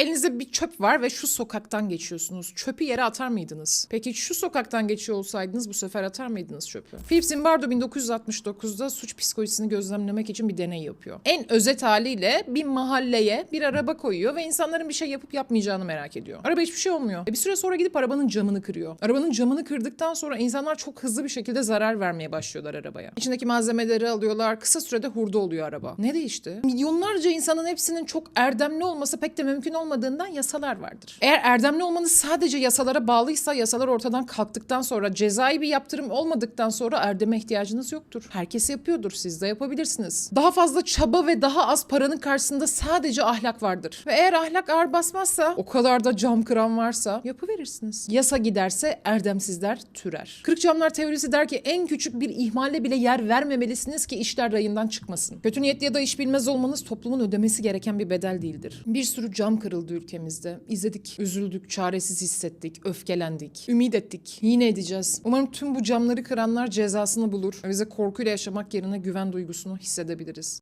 and Elinizde bir çöp var ve şu sokaktan geçiyorsunuz. Çöpü yere atar mıydınız? Peki şu sokaktan geçiyor olsaydınız bu sefer atar mıydınız çöpü? Philip Zimbardo 1969'da suç psikolojisini gözlemlemek için bir deney yapıyor. En özet haliyle bir mahalleye bir araba koyuyor ve insanların bir şey yapıp yapmayacağını merak ediyor. Araba hiçbir şey olmuyor. E bir süre sonra gidip arabanın camını kırıyor. Arabanın camını kırdıktan sonra insanlar çok hızlı bir şekilde zarar vermeye başlıyorlar arabaya. İçindeki malzemeleri alıyorlar. Kısa sürede hurda oluyor araba. Ne değişti? Milyonlarca insanın hepsinin çok erdemli olması pek de mümkün olmadığından yasalar vardır. Eğer erdemli olmanız sadece yasalara bağlıysa yasalar ortadan kalktıktan sonra cezai bir yaptırım olmadıktan sonra erdeme ihtiyacınız yoktur. Herkes yapıyordur. Siz de yapabilirsiniz. Daha fazla çaba ve daha az paranın karşısında sadece ahlak vardır. Ve eğer ahlak ağır basmazsa o kadar da cam kıran varsa yapıverirsiniz. Yasa giderse erdemsizler türer. Kırık camlar teorisi der ki en küçük bir ihmalle bile yer vermemelisiniz ki işler rayından çıkmasın. Kötü niyetli ya da iş bilmez olmanız toplumun ödemesi gereken bir bedel değildir. Bir sürü cam kırıldı ülkemizde. İzledik, üzüldük, çaresiz hissettik, öfkelendik, ümit ettik. Yine edeceğiz. Umarım tüm bu camları kıranlar cezasını bulur bize korkuyla yaşamak yerine güven duygusunu hissedebiliriz.